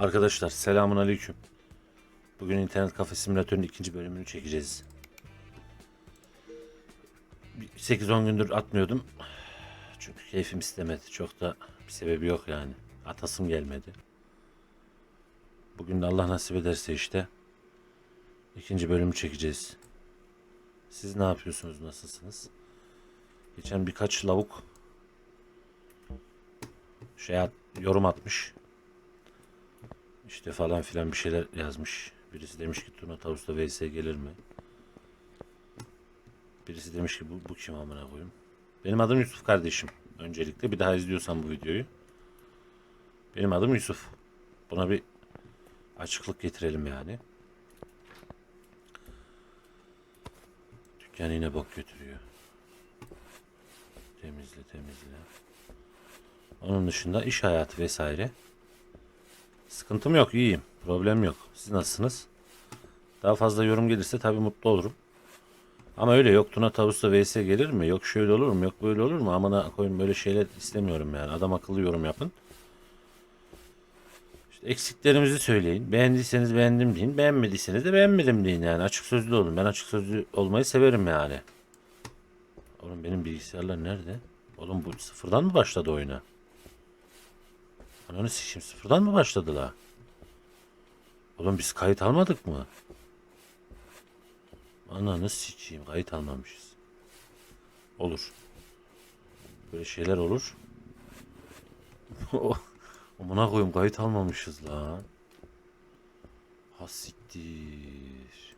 Arkadaşlar selamun aleyküm. Bugün internet kafe simülatörünün ikinci bölümünü çekeceğiz. Bir 8-10 gündür atmıyordum. Çünkü keyfim istemedi. Çok da bir sebebi yok yani. Atasım gelmedi. Bugün de Allah nasip ederse işte ikinci bölümü çekeceğiz. Siz ne yapıyorsunuz? Nasılsınız? Geçen birkaç lavuk şey at, yorum atmış. İşte falan filan bir şeyler yazmış. Birisi demiş ki Tuna Tavus'ta VS gelir mi? Birisi demiş ki bu, bu kim amına koyayım? Benim adım Yusuf kardeşim. Öncelikle bir daha izliyorsan bu videoyu. Benim adım Yusuf. Buna bir açıklık getirelim yani. Dükkan yine bok götürüyor. Temizle temizle. Onun dışında iş hayatı vesaire. Sıkıntım yok, iyiyim. Problem yok. Siz nasılsınız? Daha fazla yorum gelirse tabii mutlu olurum. Ama öyle yok Tuna Tavus'ta vs gelir mi? Yok şöyle olur mu? Yok böyle olur mu? Amına koyun böyle şeyler istemiyorum yani. Adam akıllı yorum yapın. İşte eksiklerimizi söyleyin. Beğendiyseniz beğendim deyin. Beğenmediyseniz de beğenmedim deyin yani. Açık sözlü olun. Ben açık sözlü olmayı severim yani. Oğlum benim bilgisayarlar nerede? Oğlum bu sıfırdan mı başladı oyuna? Ananı sikeyim sıfırdan mı başladı la? Oğlum biz kayıt almadık mı? Ananı sikeyim kayıt almamışız. Olur. Böyle şeyler olur. Amına koyayım kayıt almamışız lan. Ha siktir.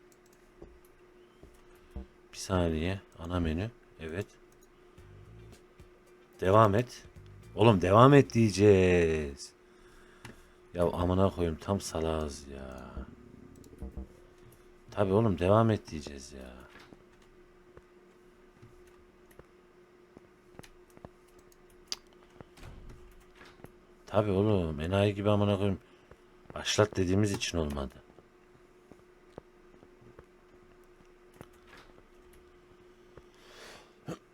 Bir saniye. Ana menü. Evet. Devam et. Oğlum devam et diyeceğiz. Ya amına koyayım tam salağız ya. Tabi oğlum devam et diyeceğiz ya. Tabi oğlum enayi gibi amına koyayım. Başlat dediğimiz için olmadı.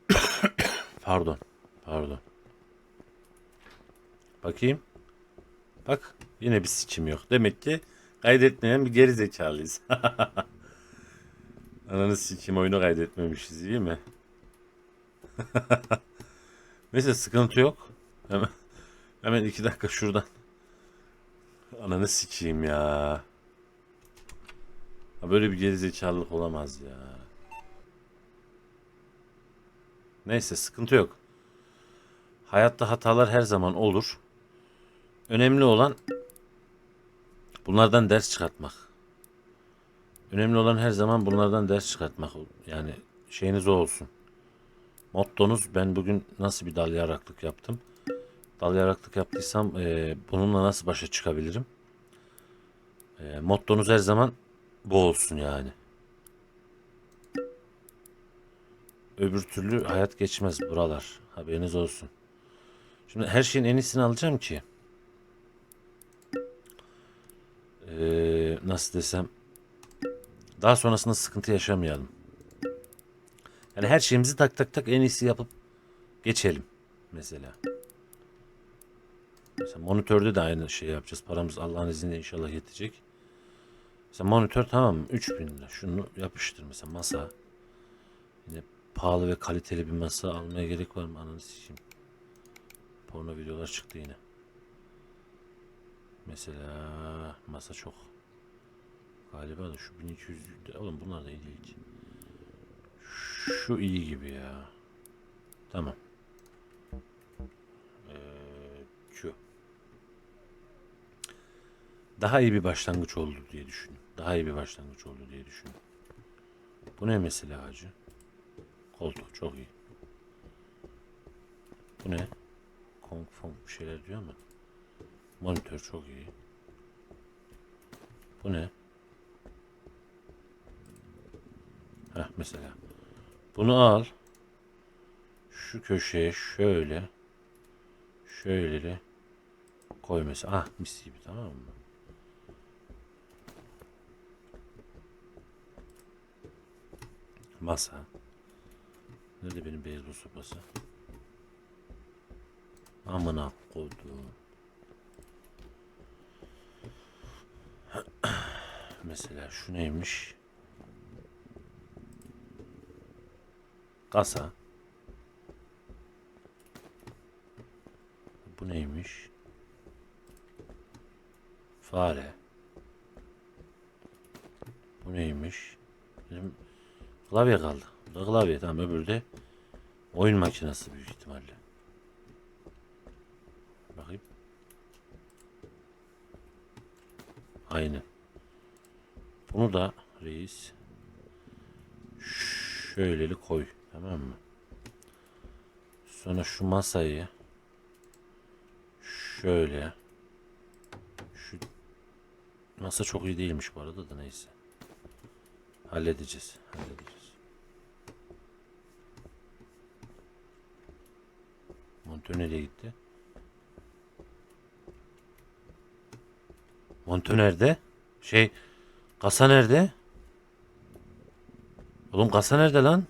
Pardon. Pardon. Bakayım. Bak yine bir sikim yok. Demek ki kaydetmeyen bir geri zekalıyız. Ananı sikim oyunu kaydetmemişiz iyi mi? Neyse sıkıntı yok. Hemen, hemen iki dakika şuradan. Ananı sikeyim ya. Ha, Böyle bir gerizekalılık olamaz ya. Neyse sıkıntı yok. Hayatta hatalar her zaman olur. Önemli olan bunlardan ders çıkartmak. Önemli olan her zaman bunlardan ders çıkartmak. Yani şeyiniz o olsun. Mottonuz ben bugün nasıl bir dal yaraklık yaptım. Dal yaraklık yaptıysam e, bununla nasıl başa çıkabilirim? E, mottonuz her zaman bu olsun yani. Öbür türlü hayat geçmez buralar. Haberiniz olsun. Şimdi her şeyin en iyisini alacağım ki. Nasıl desem. Daha sonrasında sıkıntı yaşamayalım. Yani her şeyimizi tak tak tak en iyisi yapıp geçelim. Mesela. Mesela monitörde de aynı şey yapacağız. Paramız Allah'ın izniyle inşallah yetecek. Mesela monitör tamam mı? 3000 lira. Şunu yapıştır mesela masa. Yine pahalı ve kaliteli bir masa almaya gerek var mı? Ananı sikeyim. Porno videolar çıktı yine. Mesela masa çok. Galiba da şu 1200 de- oğlum bunlar da iyi değil ki. Şu iyi gibi ya. Tamam. Ee. Daha iyi bir başlangıç oldu diye düşün. Daha iyi bir başlangıç oldu diye düşün. Bu ne mesela hacı? Koltuk çok iyi. Bu ne? Kong Fong bir şeyler diyor ama. Monitör çok iyi. Bu ne? Heh mesela. Bunu al. Şu köşeye şöyle. Şöyle koy mesela. Ah mis gibi tamam mı? Masa. Nerede benim beyzbol sopası? Amına koydum. Mesela şu neymiş? Kasa. Bu neymiş? Fare. Bu neymiş? Bizim klavye kaldı. Bu da klavye tamam öbürü de oyun makinesi büyük ihtimalle. Bakayım. Aynı. Bunu da reis şöyleli koy. Tamam mı? Sonra şu masayı şöyle şu masa çok iyi değilmiş bu arada da neyse. Halledeceğiz. Halledeceğiz. Montör nereye gitti? Montör nerede? Şey kasa nerede? Oğlum kasa nerede lan?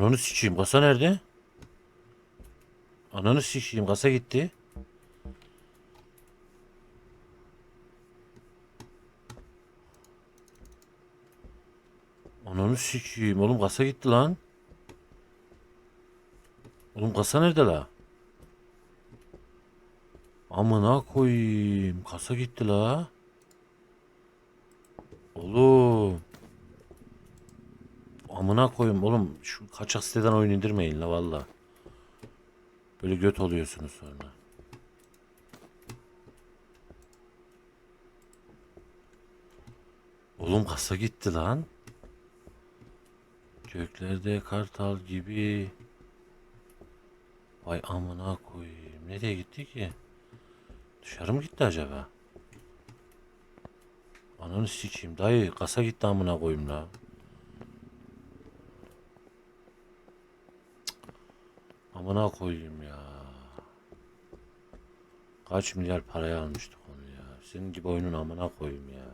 Ananı sikeyim kasa nerede? Ananı sikeyim kasa gitti. Ananı sikeyim oğlum kasa gitti lan. Oğlum kasa nerede la? Amına koyayım kasa gitti la. Oğlum. Amına koyayım oğlum şu kaçak siteden oyun indirmeyin la valla. Böyle göt oluyorsunuz sonra. Oğlum kasa gitti lan. Göklerde kartal gibi. Vay amına koyayım. Nereye gitti ki? Dışarı mı gitti acaba? Ananı sikeyim. Dayı kasa gitti amına koyayım la. Amına koyayım ya. Kaç milyar paraya almıştık onu ya. Senin gibi oyunun amına koyayım ya.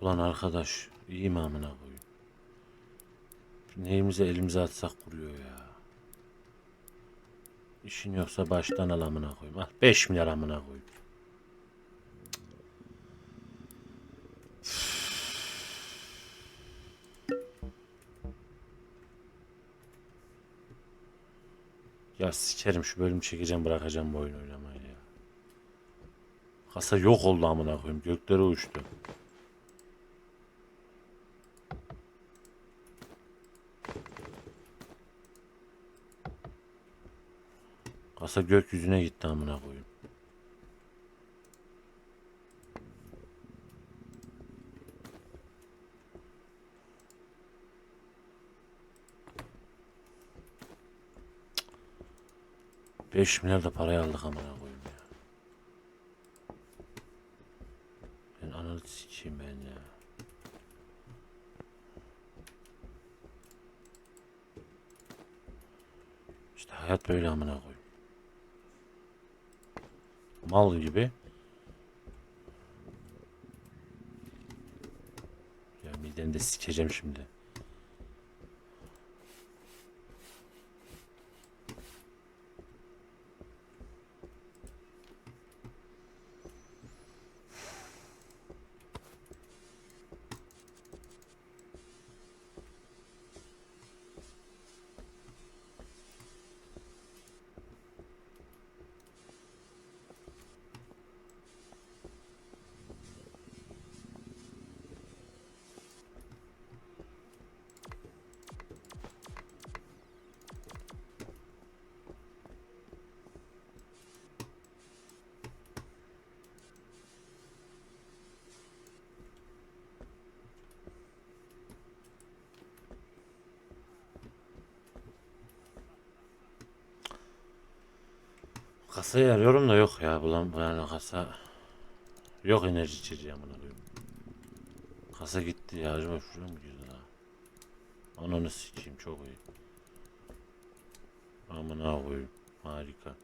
Ulan arkadaş iyi mi amına koyayım? Neyimize elimize atsak kuruyor ya. İşin yoksa baştan al amına koyayım. Al 5 milyar amına koyayım. Ya sikerim şu bölüm çekeceğim bırakacağım bu oyun oynamayı ya. Kasa yok oldu amına koyayım. Göklere uçtu. Kasa gökyüzüne gitti amına koyayım. Beş milyar da parayı aldık amına koyayım ya. Ben ananı sikeyim ben ya. İşte hayat böyle amına koyayım. Mal gibi. Ya mideni de sikeceğim şimdi. Kasayı arıyorum da yok ya bulan yani kasa yok enerji içeceği amına koyayım. Kasa gitti ya acaba şuraya mı girdi ha? Ananı sikeyim çok iyi. Amına koyayım harika.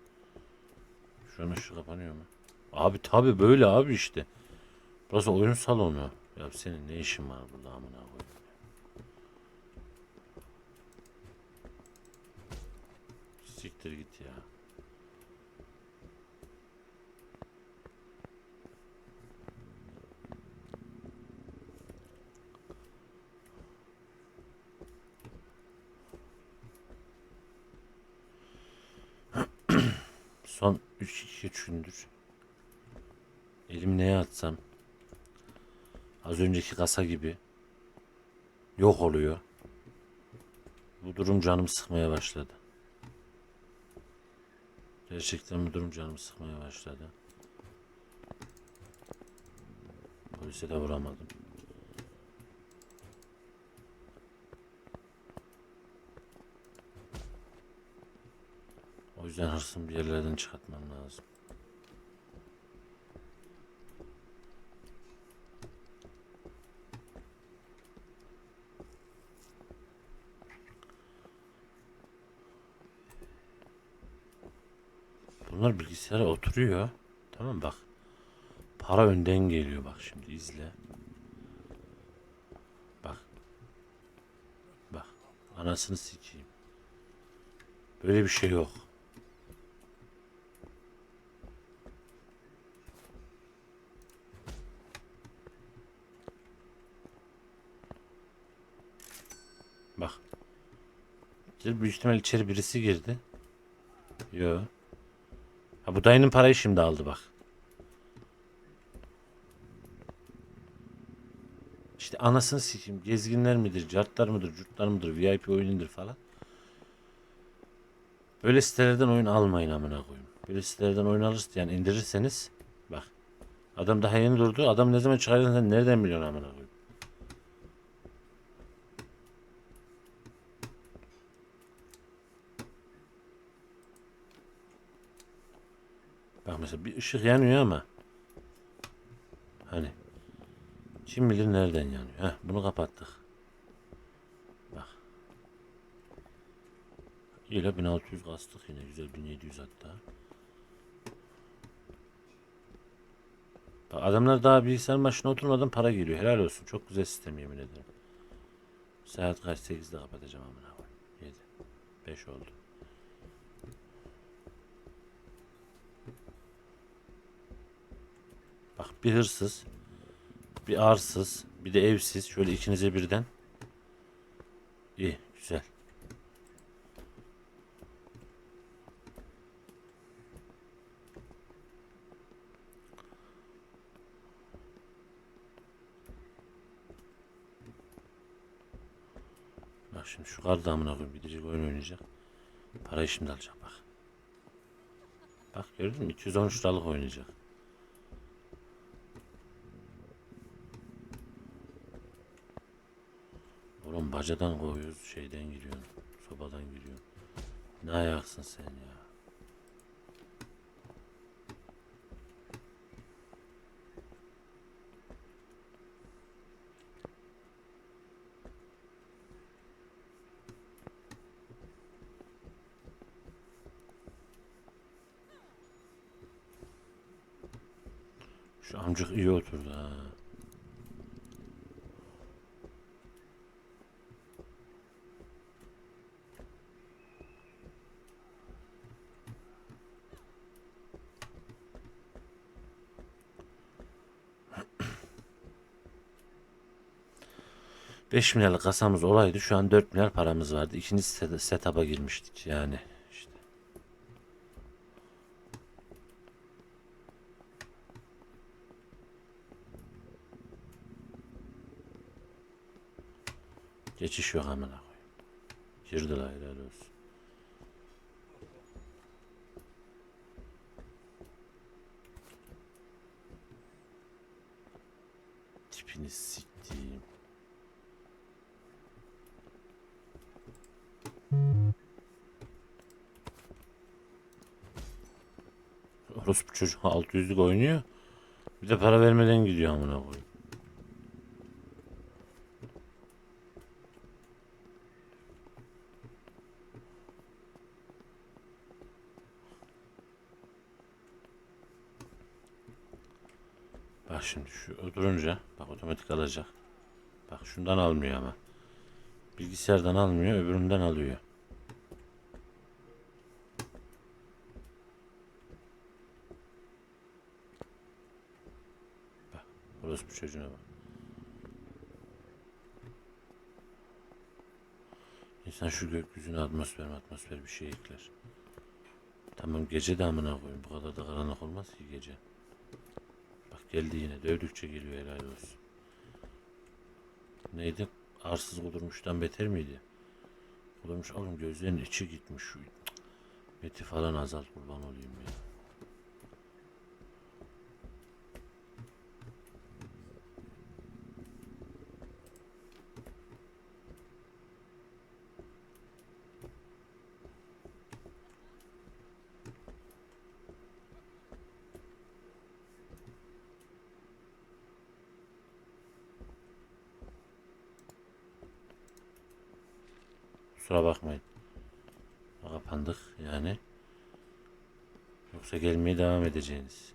Şunun ışığı kapanıyor mu? Abi tabi böyle abi işte. Burası oyun salonu. Ya senin ne işin var burada amına koyayım. Siktir git ya. Son 3-2-3 gündür elimi neye atsam az önceki kasa gibi yok oluyor. Bu durum canımı sıkmaya başladı. Gerçekten bu durum canımı sıkmaya başladı. Polise de vuramadım. Yüzden hırsımı bir yerlerden çıkartmam lazım. Bunlar bilgisayara oturuyor. Tamam bak. Para önden geliyor bak şimdi izle. Bak. Bak. Anasını sikeyim. Böyle bir şey yok. Bak. Büyük ihtimal içeri birisi girdi. Yo. Ha bu dayının parayı şimdi aldı bak. İşte anasını sikeyim. Gezginler midir, cartlar mıdır, curtlar mıdır, VIP oyunundur falan. Böyle sitelerden oyun almayın amına koyayım. Böyle sitelerden oyun alırsınız yani indirirseniz bak. Adam daha yeni durdu. Adam ne zaman çıkardın sen nereden biliyorsun amına koyayım? Bak mesela bir ışık yanıyor ama hani kim bilir nereden yanıyor. Heh, bunu kapattık. Bak. İyi 1600 kastık yine güzel 1700 hatta. Bak adamlar daha bilgisayar başına oturmadan para geliyor. Helal olsun. Çok güzel sistem yemin ederim. Saat kaç? 8'de kapatacağım amına koyayım. 7. 5 oldu. Bak bir hırsız, bir arsız, bir de evsiz. Şöyle ikinize birden. İyi, güzel. Bak şimdi şu karı da amına koyayım gidecek oyun oynayacak. Parayı şimdi alacak bak. Bak gördün mü 213 liralık oynayacak. Oğlum bacadan koyuyoruz şeyden giriyorsun. Sobadan giriyorsun. Ne ayaksın sen ya. Şu amcık iyi oturdu ha. Beş milyarlık kasamız olaydı şu an 4 milyar paramız vardı. İkinci set- setup'a girmiştik yani. işte. Geçiş yok amına koyayım. Girdiler helal olsun. Tipini siktiğim. Orospu çocuğu 600'lük oynuyor. Bir de para vermeden gidiyor amına koyayım. Bak şimdi şu oturunca bak otomatik alacak. Bak şundan almıyor ama. Bilgisayardan almıyor öbüründen alıyor. Bak orospu çocuğuna bak. İnsan şu gökyüzüne atmosfer atmosfer bir şey ekler. Tamam gece de amına koyayım. Bu kadar da karanlık olmaz ki gece. Bak geldi yine. Dövdükçe geliyor helal olsun. Neydi? Arsız kudurmuştan beter miydi? Kudurmuş oğlum gözlerinin içi gitmiş. Meti falan azalt kurban olayım ya. Kusura bakmayın. Kapandık yani. Yoksa gelmeye devam edeceğiniz.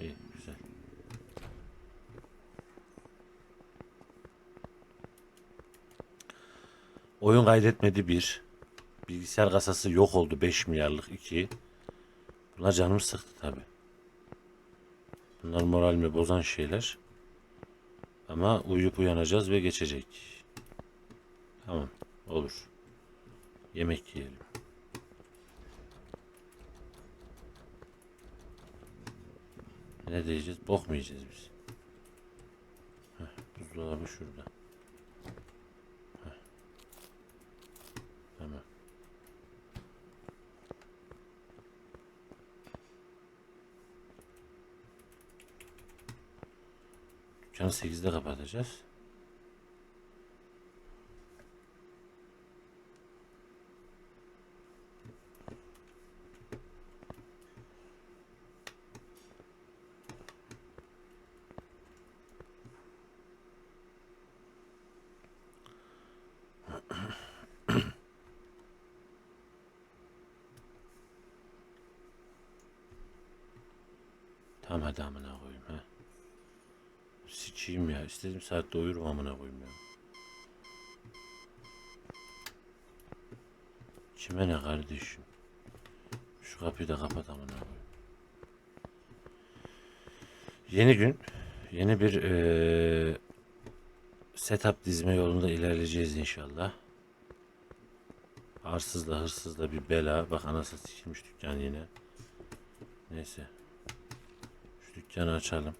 İyi güzel. Oyun kaydetmedi bir. Bilgisayar kasası yok oldu 5 milyarlık 2. Bunlar canımı sıktı tabi. Bunlar moralimi bozan şeyler. Ama uyuyup uyanacağız ve geçecek. Tamam. Olur. Yemek yiyelim. Ne diyeceğiz? Bok mu yiyeceğiz biz? Heh, buzdolabı şurada. Heh. Tamam. Dükkanı 8'de kapatacağız. Tamam hadi amına koyayım ha. Sikiyim ya. İstediğim saatte uyurum amına koyayım ya. Kime ne kardeşim? Şu kapıyı da kapat amına koyayım. Yeni gün, yeni bir eee setup dizme yolunda ilerleyeceğiz inşallah. Arsızla hırsızla bir bela. Bak anası sikilmiş dükkan yine. Neyse. Şu dükkanı açalım.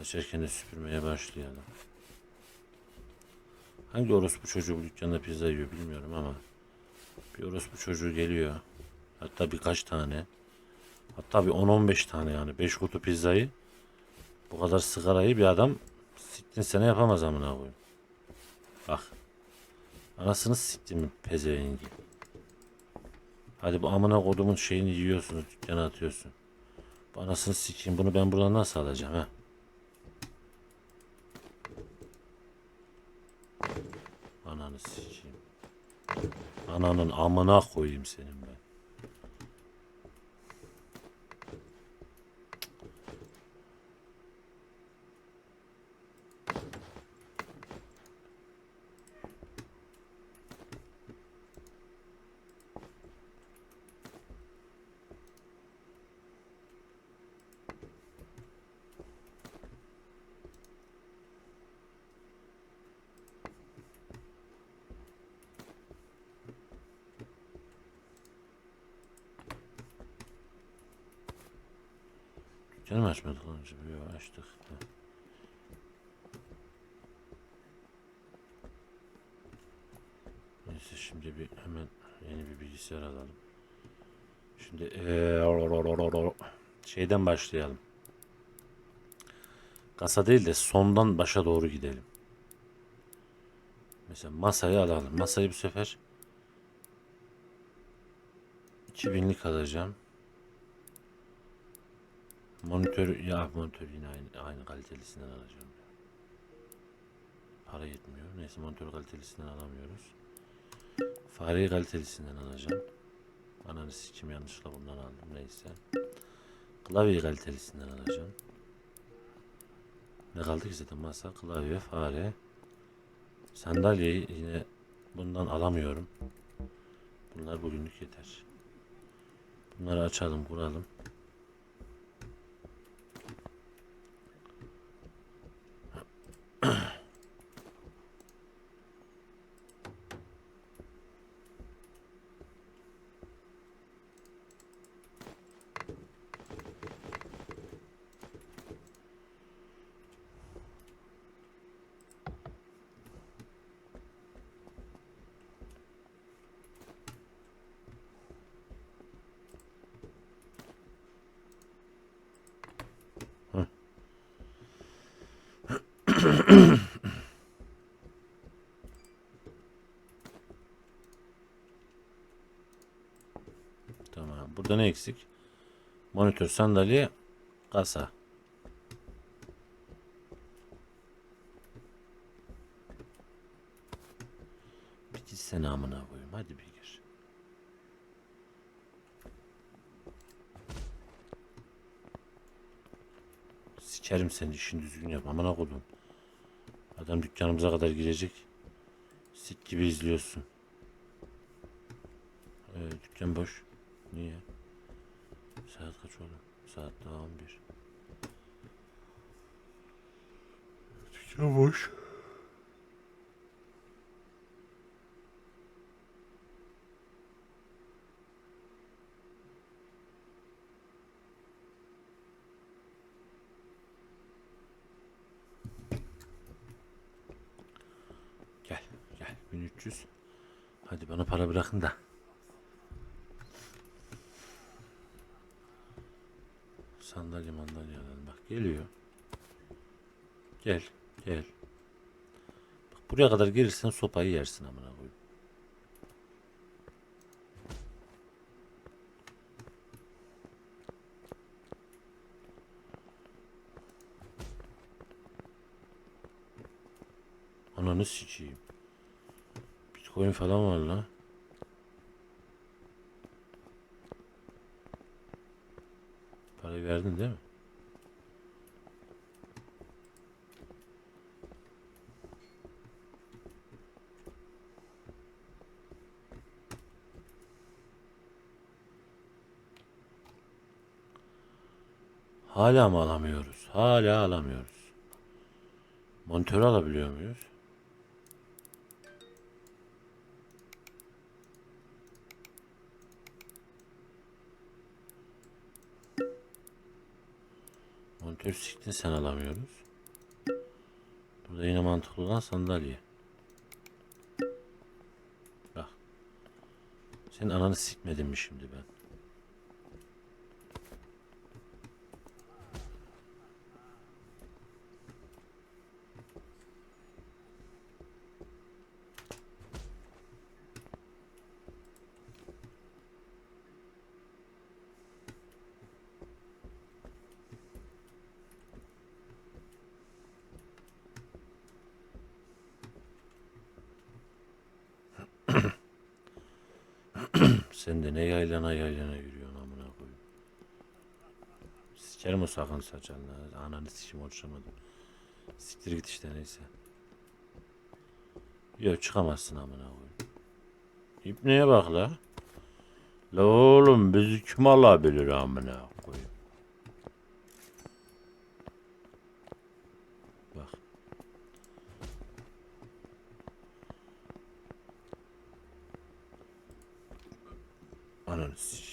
Açarken de süpürmeye başlayalım. Hangi orospu çocuğu bu dükkanda pizza yiyor bilmiyorum ama bir orospu çocuğu geliyor. Hatta birkaç tane. Hatta bir 10-15 tane yani. 5 kutu pizzayı bu kadar sigarayı bir adam siktin sene yapamaz amına koyayım. Bak. Anasını siktim pezevengi. Hadi bu amına kodumun şeyini yiyorsunuz dükkana atıyorsun. Bu anasını sikeyim bunu ben buradan nasıl alacağım ha? Ananı sikeyim. Ananın amına koyayım senin mı açmadık lan önce? Yok açtık. Neyse şimdi bir hemen yeni bir bilgisayar alalım. Şimdi eee, şeyden başlayalım. Kasa değil de sondan başa doğru gidelim. Mesela masayı alalım. Masayı bu sefer 2000'lik alacağım. Monitör ya monitör yine aynı, aynı kalitelisinden alacağım. Para yetmiyor. Neyse monitör kalitelisinden alamıyoruz. Fareyi kalitelisinden alacağım. Ananı sikim yanlışlıkla bundan aldım neyse. Klavyeyi kalitelisinden alacağım. Ne kaldı ki zaten masa, klavye, fare. Sandalyeyi yine bundan alamıyorum. Bunlar bugünlük yeter. Bunları açalım, kuralım. Tamam. Burada ne eksik? Monitör, sandalye, kasa. Bir gitsene amına koyayım. Hadi bir gir. Sikerim seni işin düzgün yap. Amına koydum. Adam dükkanımıza kadar girecek. Sik gibi izliyorsun. Ee, dükkan boş. Niye? Saat kaç oldu? Saat daha 11. Dükkan boş. 300. Hadi bana para bırakın da. Sandalye mandalye. Bak geliyor. Gel. Gel. Bak buraya kadar gelirsen sopayı yersin amına koyayım. Ananı sikeyim. Bitcoin falan var lan. Parayı verdin değil mi? Hala mı alamıyoruz? Hala alamıyoruz. Monitörü alabiliyor muyuz? Monitör siktin sen alamıyoruz. Burada yine mantıklı olan sandalye. Bak. Senin ananı sikmedim mi şimdi ben? Sen de ne yaylana yaylana yürüyorsun amına koyayım. Sikerim o sakın saçanla. Ananı sikim hoşlamadım. Siktir git işte neyse. Yok çıkamazsın amına koyayım. İpneye bak la. La oğlum bizi kim alabilir amına koyayım. Bak. Ananı sikeyim.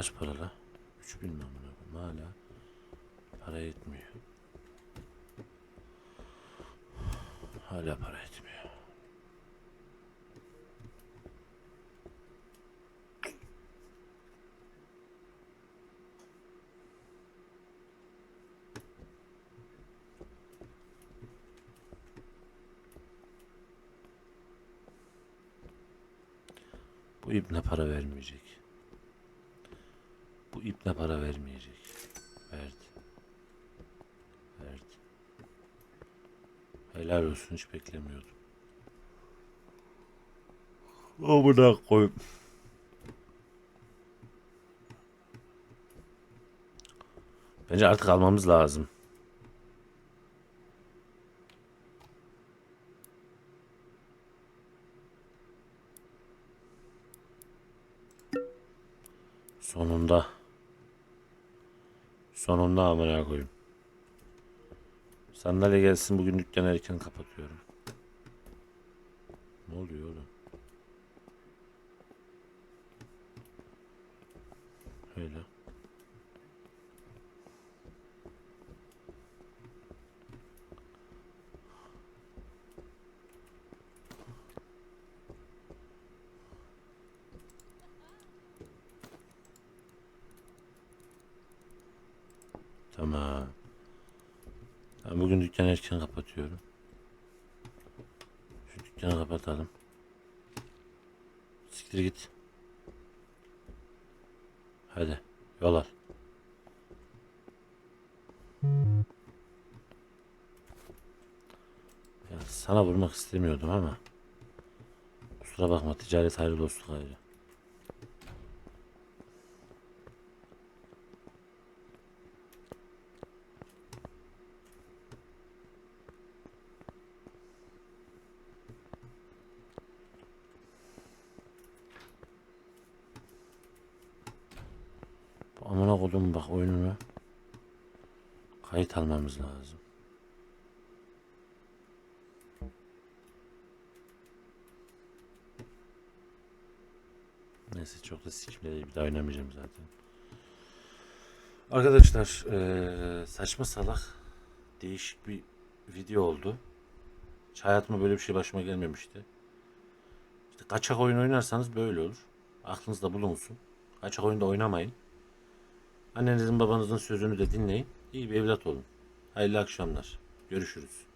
Kaç para la? 3000 mi amına koyayım hala para yetmiyor. Hala para etmiyor. Bu ibne para vermeyecek. Bu ibne para vermeyecek. Verdi. Verdi. Helal olsun hiç beklemiyordum. Amına koyayım. Bence artık almamız lazım. Sonunda. Sonunda amına koyayım. Sandalye gelsin bugün dükkanı erken kapatıyorum. Ne oluyor oğlum? Öyle. Tamam. Ben bugün dükkanı erken kapatıyorum. Şu dükkanı kapatalım. Siktir git. Hadi yol al. Ya sana vurmak istemiyordum ama kusura bakma ticaret ayrı dostluk ayrı. Bu amına kodum bak oyununu kayıt almamız lazım. Neyse çok da sikimle bir daha oynamayacağım zaten. Arkadaşlar eee, saçma salak değişik bir video oldu. Hiç hayatımda böyle bir şey başıma gelmemişti. İşte kaçak oyun oynarsanız böyle olur. Aklınızda bulunsun. Kaçak oyunda oynamayın. Annenizin babanızın sözünü de dinleyin. İyi bir evlat olun. Hayırlı akşamlar. Görüşürüz.